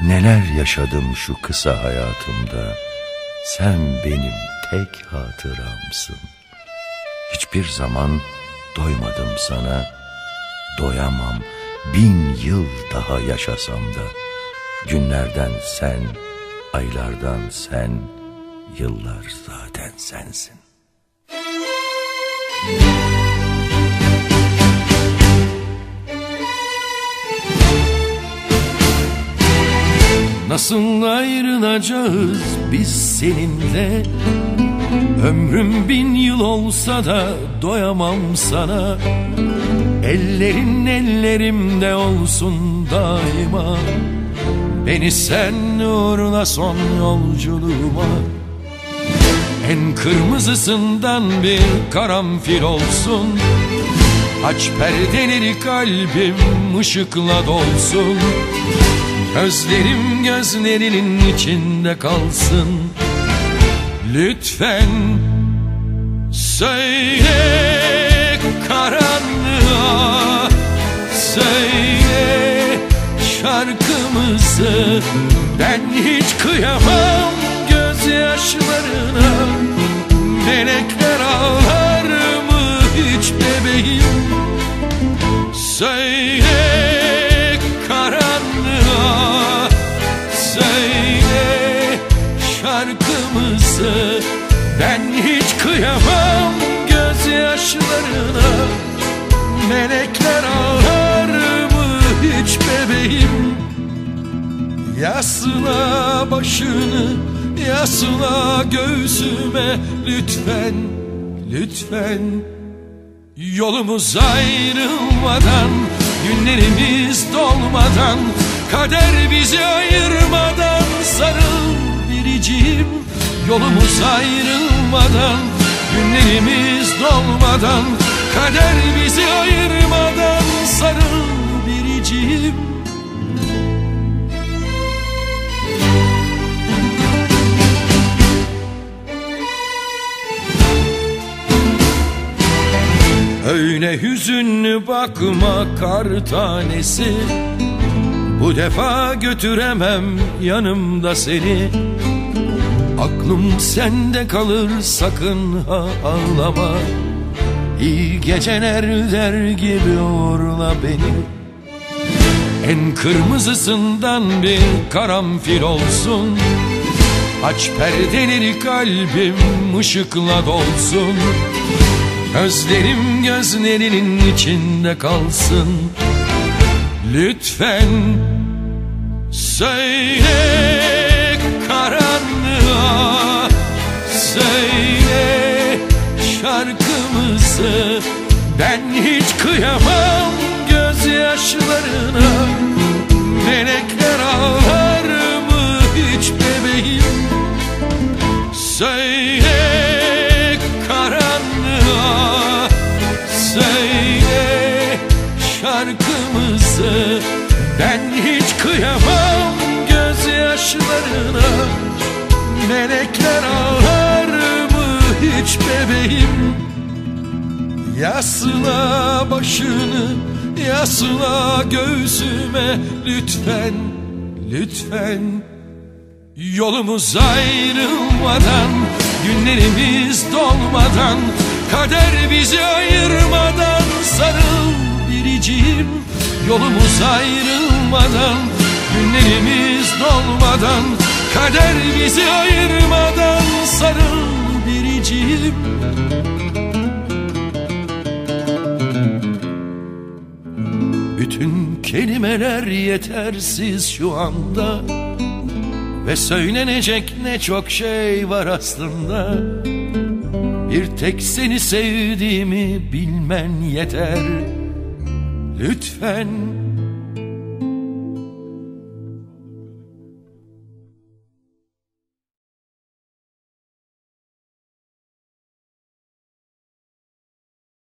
Neler yaşadım şu kısa hayatımda? Sen benim tek hatıramsın. Hiçbir zaman doymadım sana. Doyamam. Bin yıl daha yaşasam da. Günlerden sen, aylardan sen Yıllar zaten sensin Nasıl ayrılacağız biz seninle. Ömrüm bin yıl olsa da doyamam sana. Ellerin ellerimde olsun daima. Beni sen uğruna son yolculuğuma. En kırmızısından bir karanfil olsun. Aç perdeleri kalbim ışıkla dolsun Gözlerim gözlerinin içinde kalsın. Lütfen söyle karanlığa Söyle şarkımızı. Ben hiç kıyamam gözyaşlarına. Melekler ağlar mı hiç bebeğim? Söyle Ben hiç kıyamam gözyaşlarına. Melekler ağlar mı hiç bebeğim? Yasla başını yasla göğsüme lütfen lütfen. Yolumuz ayrılmadan Günlerimiz dolmadan Kader bizi ayırmadan Yolumuz ayrılmadan Günlerimiz dolmadan Kader bizi ayırmadan Sarıl biricim Öyle hüzünlü bakma kar tanesi. Bu defa götüremem yanımda seni Aklım sende kalır sakın ha ağlama. İyi geceler der gibi uğurla beni. En kırmızısından bir karanfil olsun. Aç perdeleri kalbim ışıkla dolsun. Gözlerim gözlerinin içinde kalsın. Lütfen söyle karanlığa şarkımızı Ben hiç kıyamam gözyaşlarına. Melekler ağlar mı hiç bebeğim? Söyle karanlığa Söyle şarkımızı. Ben hiç kıyamam gözyaşlarına. Melekler Yasla başını yasla göğsüme lütfen lütfen. Yolumuz ayrılmadan Günlerimiz dolmadan Kader bizi ayırmadan Sarıl biricim. Yolumuz ayrılmadan Günlerimiz dolmadan Kader bizi ayırmadan kelimeler yetersiz şu anda. Ve söylenecek ne çok şey var aslında. Bir tek seni sevdiğimi bilmen yeter. Lütfen